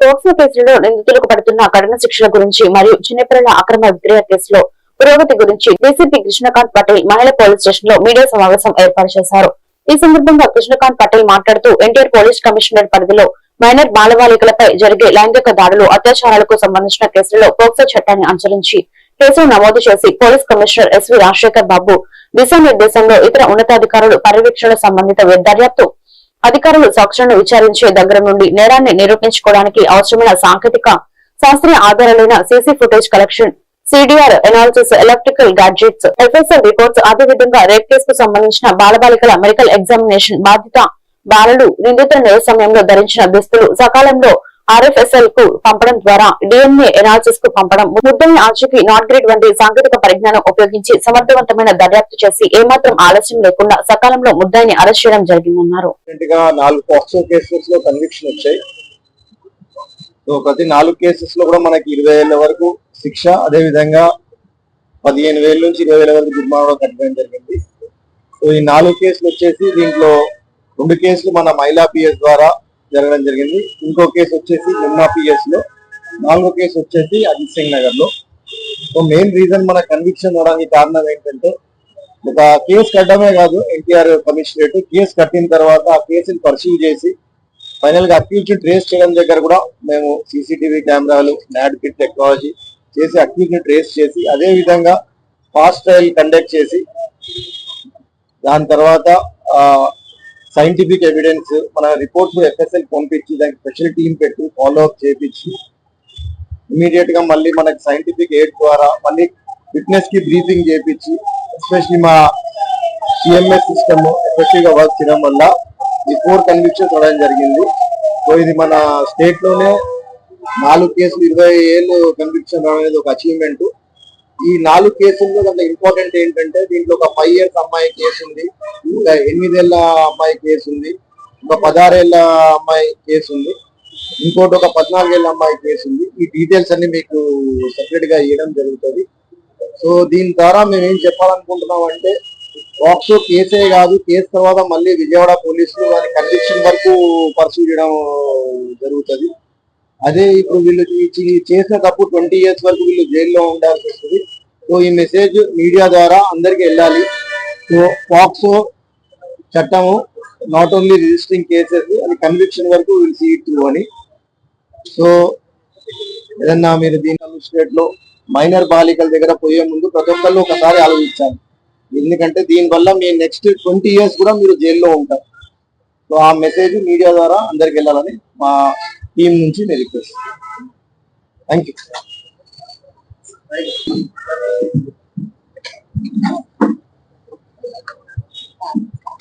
POCSO కేసులో నిందితులకు పడుతున్న కఠిన శిక్షల గురించి మరియు చిన్నపిల్లల అక్రమ విక్రయ కేసులో పురోగతి గురించి డీసీపీ కృష్ణకాంత్ పటేల్ మహిళా పోలీస్ స్టేషన్లో మీడియా సమావేశం ఏర్పాటు చేశారు. ఈ సందర్భంగా కృష్ణకాంత్ పటేల్ మాట్లాడుతూ ఎన్టీఆర్ పోలీస్ కమిషనర్ పరిధిలో మైనర్ బాలబాలికలపై జరిగే లైంగిక దాడులు అత్యాచారాలకు సంబంధించిన కేసులలో పోక్సో చట్టాన్ని అనుసరించి కేసులు నమోదు చేసి police commissioner S V Rajasekhar Babu దిశానిర్దేశంలో ఇతర ఉన్నతాధికారులు పర్యవేక్షణ సంబంధిత దర్యాప్తు అధికారులు సాక్షులను విచారించే దగ్గర నుండి నేరాన్ని నిరూపించుకోవడానికి అవసరమైన సాంకేతిక శాస్త్రీయ ఆధారాలైన CC footage collection CDR analysis electrical gadgets FSL reports అదేవిధంగా రేప్ కేసుకు సంబంధించిన బాలబాలికల మెడికల్ ఎగ్జామినేషన్ బాధిత బాలలు నిందితుల నేర సమయంలో ధరించిన దుస్తులు సకాలంలో ఆర్ఎఫ్ఎస్ఎల్కు పంపడం ద్వారా డిఎన్ఏ ఎనాలిసిస్కు పంపడం ముద్దని ఆచూకీ నాట్ గ్రేడ్ వంటి సాంకేతిక పరిజ్ఞానం ఉపయోగించి సమర్థవంతమైన దర్యాప్తు చేసి ఏమాత్రం ఆలస్యం లేకుండా సకాలంలో ముద్దాయిని అరెస్ట్ చేయడం జరిగిందన్నారు. నాలుగు వచ్చాయి. ప్రతి నాలుగు కేసెస్లో కూడా మనకి ఇరవై ఏళ్ళ వరకు శిక్ష అదే విధంగా పదిహేను వేల నుంచి ఇరవై వేల వరకు జుర్మానా కట్టడం జరిగింది. సో ఈ నాలుగు కేసులు వచ్చేసి దీంట్లో రెండు కేసులు మన మహిళా పిఎస్ ద్వారా జరగడం జరిగింది. ఇంకో కేసు వచ్చేసి నిన్నా పిఎస్లో నాలుగో కేసు వచ్చేసి అజిత్ సింగ్ నగర్లో సో మెయిన్ రీజన్ మన కన్విక్షన్ అవడానికి కారణం ఏంటంటే ఒక కేసు కట్టడమే కాదు ఎన్టీఆర్ కమిషనరేట్. కేసు కట్టిన తర్వాత ఆ కేసుని పర్సీవ్ చేసి ఫైనల్గా అక్యూజ్ ట్రేస్ చేయడం దగ్గర కూడా మేము సీసీటీవీ కెమెరాలు నాడ్ కిట్ టెక్నాలజీ చేసి అక్యూజ్ని ట్రేస్ చేసి అదే విధంగా ఫాస్ట్ ట్రయల్ కండక్ట్ చేసి దాని తర్వాత సైంటిఫిక్ ఎవిడెన్స్ మన రిపోర్ట్స్ ఎఫ్ఎస్ఎల్ పంపించి దానికి స్పెషల్ టీం పెట్టి ఫాలో అప్ చేపించి ఇమీడియట్గా మళ్ళీ మనకి సైంటిఫిక్ ఎయిడ్ ద్వారా మళ్ళీ ఫిట్నెస్కి బ్రీఫింగ్ చేపించి ఎస్పెషల్లీ మా సిఎంఎస్ సిస్టమ్ ఎఫెక్టివ్గా వర్క్ చేయడం వల్ల ఈ ఫోర్ కన్విక్షన్స్ అవడం జరిగింది. సో ఇది మన స్టేట్లోనే నాలుగు కేసులు ఇరవై ఏళ్ళు కన్విక్షన్ అనేది ఒక అచీవ్మెంట్ ఈ నాలుగు కేసుల్లో దాంట్లో ఇంపార్టెంట్ ఏంటంటే దీంట్లో ఒక ఫైవ్ ఇయర్స్ అమ్మాయి కేసు ఉంది ఇంకా ఎనిమిదేళ్ళ అమ్మాయి కేసు ఉంది ఒక పదహారేళ్ళ అమ్మాయి కేసు ఉంది ఇంకోటి ఒక పద్నాలుగేళ్ళ అమ్మాయి కేసు ఉంది. ఈ డీటెయిల్స్ అన్ని మీకు సెపరేట్గా ఇవ్వడం జరుగుతుంది. సో దీని ద్వారా మేము ఏం చెప్పాలనుకుంటున్నాం అంటే వాక్సో కేసే కాదు కేసు తర్వాత మళ్ళీ విజయవాడ పోలీసులు దాని కన్విక్షన్ వరకు పర్సూ చేయడం జరుగుతుంది. అదే ఇప్పుడు వీళ్ళు చేసిన తప్పు ట్వంటీ ఇయర్స్ వరకు వీళ్ళు జైల్లో ఉండాల్సి వస్తుంది. సో ఈ మెసేజ్ మీడియా ద్వారా అందరికి వెళ్ళాలి. సో పాక్సో చట్టము నాట్ ఓన్లీ రిజిస్టరింగ్ కేసెస్ అది కన్విక్షన్ వరకు వీళ్ళు సీ త్రూ అని. సో ఏదన్నా మీరు దీని స్టేట్లో మైనర్ బాలికల దగ్గర పోయే ముందు ప్రతి ఒక్కళ్ళు ఒకసారి ఆలోచించాలి. ఎందుకంటే దీనివల్ల మీ నెక్స్ట్ ట్వంటీ ఇయర్స్ కూడా మీరు జైల్లో ఉంటారు. సో ఆ మెసేజ్ మీడియా ద్వారా అందరికి వెళ్ళాలని మా టీం నుంచి నేను రిక్వెస్ట్ థ్యాంక్ యూ